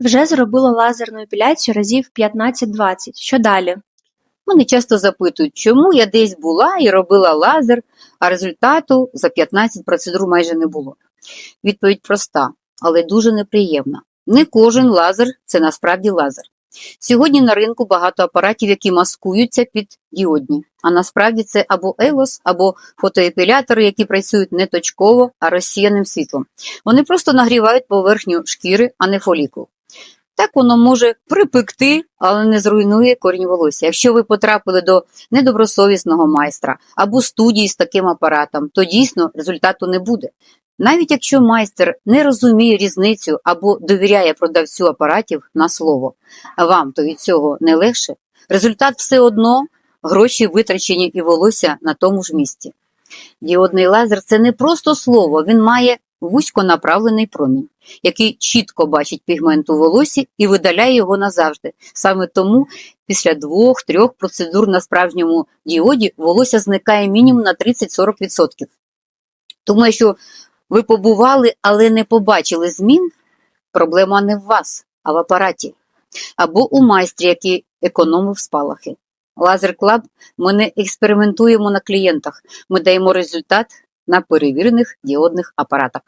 Вже зробила лазерну епіляцію разів 15-20. Що далі? Мене часто запитують, чому я десь була і робила лазер, а результату за 15 процедур майже не було. Відповідь проста, але дуже неприємна. Не кожен лазер це насправді лазер. Сьогодні на ринку багато апаратів, які маскуються під діодні, а насправді це або елос, або фотоепілятори, які працюють не точково, а розсіяним світлом. Вони просто нагрівають поверхню шкіри, а не фолікул. Так воно може припекти, але не зруйнує корінь волосся. Якщо ви потрапили до недобросовісного майстра або студії з таким апаратом, то дійсно результату не буде. Навіть якщо майстер не розуміє різницю або довіряє продавцю апаратів на слово, вам то від цього не легше, результат все одно гроші витрачені і волосся на тому ж місці. Діодний лазер це не просто слово, він має вузьконаправлений промінь, який чітко бачить пігмент у волосі і видаляє його назавжди. Саме тому після двох-трьох процедур на справжньому діоді волосся зникає мінімум на 30-40%. Тому якщо ви побували, але не побачили змін, проблема не в вас, а в апараті. Або у майстрі, який економив спалахи. Лазер Клаб ми не експериментуємо на клієнтах, ми даємо результат на перевірених діодних апаратах.